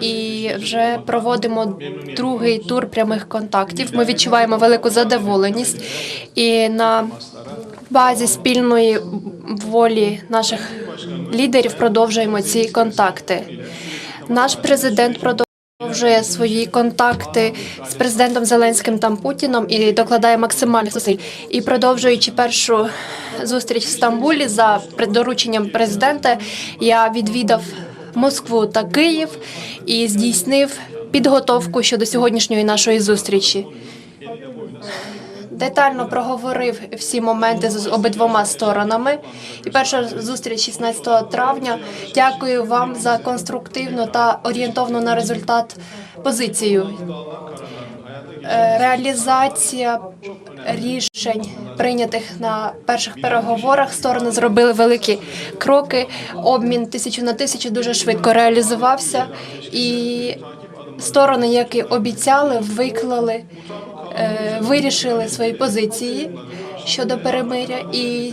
і вже проводимо другий тур прямих контактів. Ми відчуваємо велику задоволеність і на базі спільної волі наших лідерів продовжуємо ці контакти. Наш президент продовжує свої контакти з президентом Зеленським та Путіном і докладає максимальних зусиль. І продовжуючи першу зустріч в Стамбулі за дорученням президента, я відвідав Москву та Київ і здійснив підготовку щодо сьогоднішньої нашої зустрічі. Детально проговорив всі моменти з обидвома сторонами. І перша зустріч 16 травня. Дякую вам за конструктивну та орієнтовну на результат позицію. Е, Реалізація рішень, прийнятих на перших переговорах, сторони зробили великі кроки. Обмін тисячу на тисячу дуже швидко реалізувався, і сторони, які обіцяли, виклали, е, вирішили свої позиції щодо перемиря і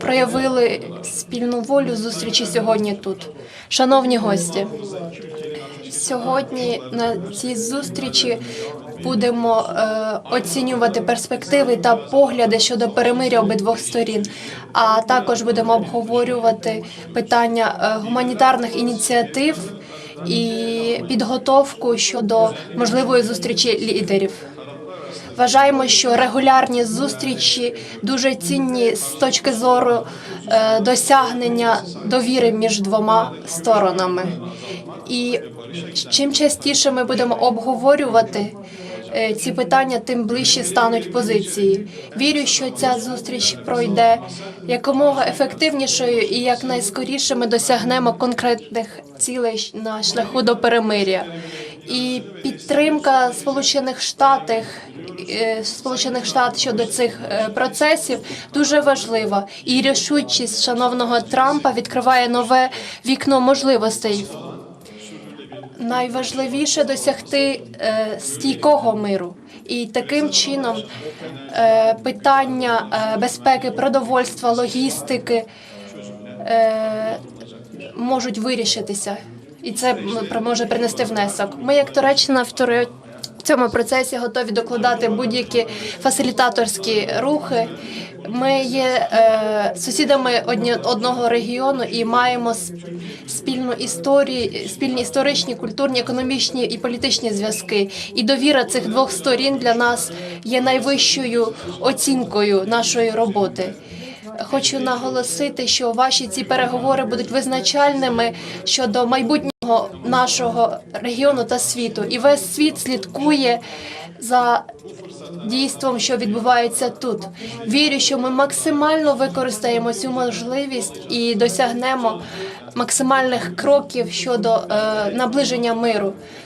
проявили спільну волю зустрічі сьогодні тут. Шановні гості, Сьогодні на цій зустрічі будемо е, оцінювати перспективи та погляди щодо перемиря обидвох сторін. А також будемо обговорювати питання е, гуманітарних ініціатив і підготовку щодо можливої зустрічі лідерів. Вважаємо, що регулярні зустрічі дуже цінні з точки зору е, досягнення довіри між двома сторонами. І чим частіше ми будемо обговорювати ці питання, тим ближче стануть позиції. Вірю, що ця зустріч пройде якомога ефективнішою і якнайскоріше ми досягнемо конкретних цілей на шляху до перемиря. І підтримка Сполучених Штатів е, Сполучених Штатів щодо цих е, процесів дуже важлива. І рішучість шановного Трампа відкриває нове вікно можливостей найважливіше досягти е, стійкого миру. І таким чином е, питання е, безпеки, продовольства, логістики можуть вирішитися, і це може принести внесок. Ми, як Туреччина, в Туре- в цьому процесі готові докладати будь-які фасилітаторські рухи. Ми є е, сусідами одні, одного регіону і маємо спільну історію, спільні історичні, культурні, економічні і політичні зв'язки. І довіра цих двох сторін для нас є найвищою оцінкою нашої роботи. Хочу наголосити, що ваші ці переговори будуть визначальними щодо майбутнього нашого регіону та світу. І весь світ слідкує за дійством, що відбувається тут. Вірю, що ми максимально використаємо цю можливість і досягнемо максимальних кроків щодо е, наближення миру.